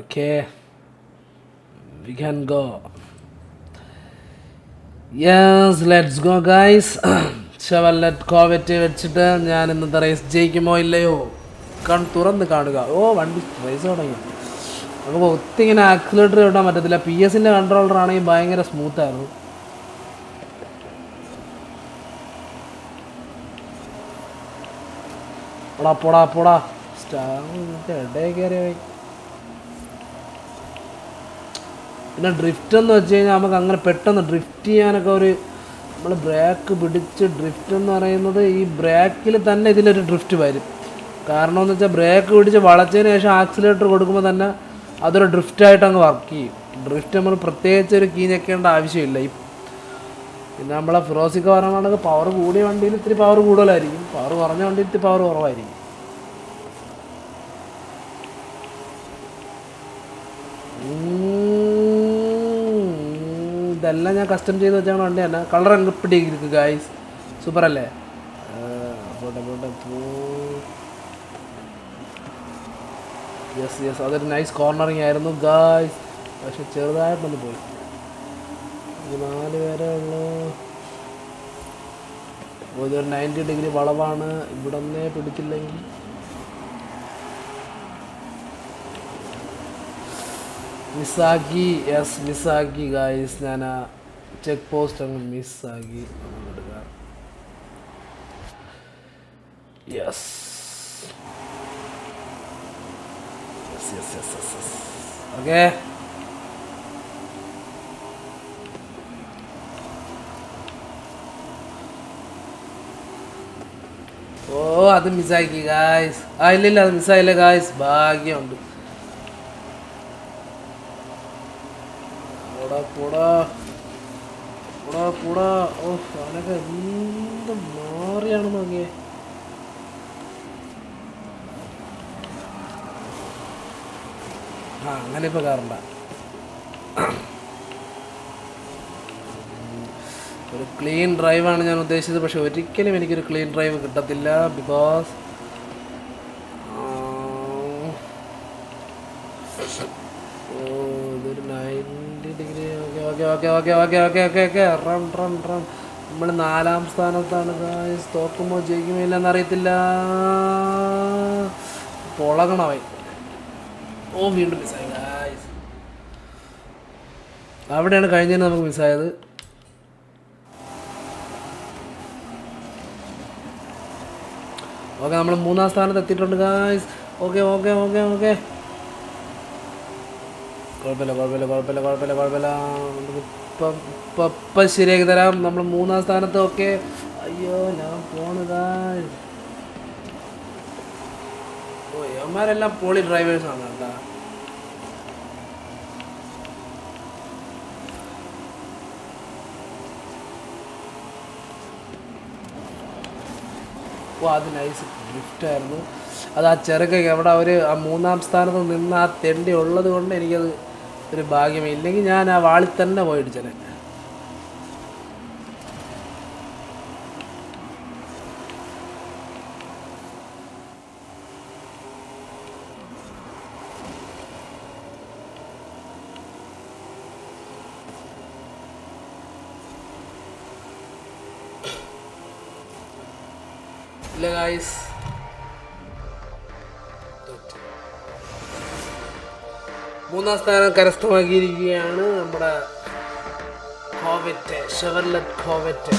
Okay We can go. Yes let's go guys Chevrolet Corvette വെച്ചിട്ട് ഞാൻ ഇന്നത്തെ raise ജയിക്കുമോ ഇല്ലയോ? കൺ തുറന്ന് കാണുക. ഓ വണ്ടി റേസ് തുടങ്ങി. നമുക്ക് ഒത്തിരി ഇങ്ങനെ ആക്സിലേറ്റർ ഇടാൻ പറ്റത്തില്ല. പി എസിന്റെ കൺട്രോളർ ആണെങ്കിൽ ഭയങ്കര സ്മൂത്തായിരുന്നു പൊടാ പൊടാ പൊടാ. സ്റ്റാർ ഇടയിൽ കയറി പോയി പിന്നെ ഡ്രിഫ്റ്റ് എന്ന് വെച്ച് കഴിഞ്ഞാൽ നമുക്ക് അങ്ങനെ പെട്ടെന്ന് ഡ്രിഫ്റ്റ് ചെയ്യാനൊക്കെ ഒരു നമ്മൾ ബ്രേക്ക് പിടിച്ച് ഡ്രിഫ്റ്റ് എന്ന് പറയുന്നത് ഈ ബ്രേക്കിൽ തന്നെ ഇതിലൊരു ഡ്രിഫ്റ്റ് വരും. കാരണം എന്ന് വെച്ചാൽ ബ്രേക്ക് പിടിച്ച് വളച്ചതിന് ശേഷം ആക്സിലേറ്റർ കൊടുക്കുമ്പോൾ തന്നെ അതൊരു ഡ്രിഫ്റ്റായിട്ട് അങ്ങ് വർക്ക് ചെയ്യും. ഡ്രിഫ്റ്റ് നമ്മൾ പ്രത്യേകിച്ച് ഒരു കീ ഞെക്കേണ്ട ആവശ്യമില്ല. ഈ പിന്നെ നമ്മളെ ഫിറോസിക്ക് പറയുകയാണെങ്കിൽ പവർ കൂടിയ വണ്ടിയിൽ ഇത്തിരി പവർ കൂടുതലായിരിക്കും. പവർ കുറഞ്ഞ വണ്ടിയിൽ ഇത്തിരി പവർ കുറവായിരിക്കും. ഉം. ഇതെല്ലാം ഞാൻ കസ്റ്റം ചെയ്ത് വെച്ചാണ് വണ്ടി തന്നെ. കളർ അങ്ങ് പിടിയിരിക്കും ഗായ്സ് സൂപ്പർ അല്ലേ പോട്ടെ പോട്ടെ. പോ. യെസ് യെസ് അതൊരു നൈസ് കോർണറിങ് ആയിരുന്നു ഗായ്സ് പക്ഷെ ചെറുതായിട്ടൊന്ന് പോയി. നാല് പേരെ ഉള്ളൂ. ഒരു ഇതൊരു നയന്റി ഡിഗ്രി വളവാണ്. ഇവിടെ നിന്നേ പിടിച്ചില്ലെങ്കിൽ മിസ്സാക്കി യെസ് മിസ്സാക്കി ഗായ്സ് ഞാൻ ആ ചെക്ക് പോസ്റ്റ് അങ്ങ് മിസ്സാക്കി യെസ് യെസ് ഓക്കെ ഓ അത് മിസ്സാക്കി ഗായ്സ് ആ ഇല്ല ഇല്ല അത് മിസ്സായില്ല ഗായ്സ് ഭാഗ്യമുണ്ട്. പോടാ പോടാ. പോടാ പോടാ. ഓ അവനൊക്കെ എന്ത് മാറിയാണ് നോക്കിയേ ആ അങ്ങനെ ഇപ്പൊ കാറണ്ട. ഒരു ക്ലീൻ ഡ്രൈവാണ് ഞാൻ ഉദ്ദേശിച്ചത് പക്ഷെ ഒരിക്കലും എനിക്കൊരു ക്ലീൻ ഡ്രൈവ് കിട്ടത്തില്ല ബിക്കോസ് ഓ ഇതൊരു ninety degree okay okay okay okay okay okay okay run run run നമ്മൾ നാലാം സ്ഥാനത്താണ് ഗായ്സ് തോക്കുമോ ജയിക്കുമോ ഇല്ലെന്ന് അറിയത്തില്ല പൊളകണമായി ഓ വീണ്ടും മിസ്സായി ഗായ്സ് അവിടെയാണ് കഴിഞ്ഞതിന് നമുക്ക് മിസ്സായത് ഓക്കെ നമ്മൾ മൂന്നാം സ്ഥാനത്ത് എത്തിയിട്ടുണ്ട് guys okay okay okay okay. കുഴപ്പമില്ല കുഴപ്പമില്ല കുഴപ്പമില്ല കുഴപ്പമില്ല കുഴപ്പമില്ല. നമുക്ക് ഇപ്പം ഇപ്പം ഇപ്പം ശരിയാക്കി തരാം. നമ്മൾ മൂന്നാം സ്ഥാനത്തൊക്കെ. അയ്യോ ഞാൻ പോണതാ. ഓ യവന്മാരെല്ലാം പോളി ഡ്രൈവേഴ്സാണ് കേട്ടാ. ഓ അത് നൈസ് ഗിഫ്റ്റായിരുന്നു അത് ആ ചെറുക്ക അവിടെ അവർ ആ മൂന്നാം സ്ഥാനത്ത് നിന്ന് ആ തെണ്ടി ഉള്ളത് കൊണ്ട് എനിക്കത് ഒരു ഭാഗ്യമേ. ഇല്ലെങ്കിൽ ഞാൻ ആ വാളിൽ തന്നെ പോയിടിച്ചനെ ഇല്ല ഗായ്സ് മൂന്നാം സ്ഥാനം കരസ്ഥമാക്കിയിരിക്കുകയാണ് നമ്മുടെ കോവറ്റ് ഷെവർലെറ്റ് കോവറ്റ്.